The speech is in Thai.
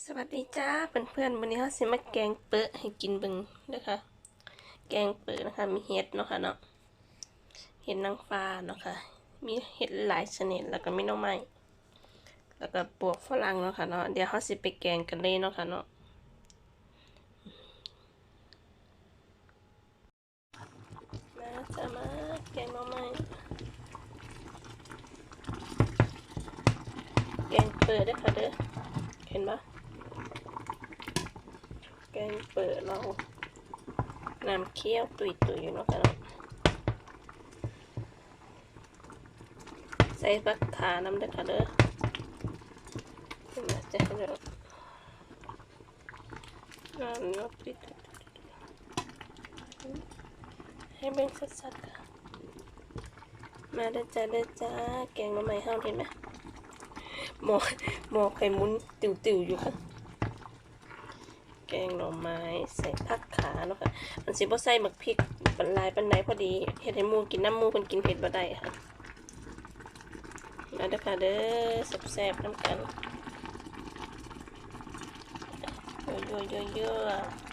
สวัสดีจ้าเพื่อนๆวันนี้เราสิมาแกงเปอะให้กินบึงนะคะ แกงเปอะนะคะ มีเห็ดเนาะค่ะเนาะเห็ดนางฟ้าเนาะค่ะ มีเห็ดหลายชนิดแล้วก็มีน้องไม้แล้วก็ปวกฝรั่งเนาะค่ะเนาะเดี๋ยวเราสิไปแกงกันเลยเนาะค่ะเนาะมาจะมาแกงน้องไม้แกงเปอะเด้ค่ะเด้อเห็นปะ งเปิดเราน้ำเคี่ยวตุยตุยๆเนาะค่ะเนาะใส่บักขาน้ำเด้อค่ะเด้อเห็นไหมจะให้เราน้ำเนาะปิดให้เบิ่งสัดๆค่ะมาเด้อจ้าเด้อจ้าแกงหน้ำใหม่ห้าเห็นไหมหมอหมอไข่มุนติวๆอยู่ค่ะ แกงหน่อไม้ใส่ผักขาเนาะค่ะมันสิบ่ใส่หมักพริกปันลายปันไหนพอดีเฮ็ดให้มูกินน้ำมูเพิ่นกินเผ็ดบ่ได้ค่ะมาเด้อค่ะเด้อแซ่บๆน้ำกันเยอะๆเยอะๆ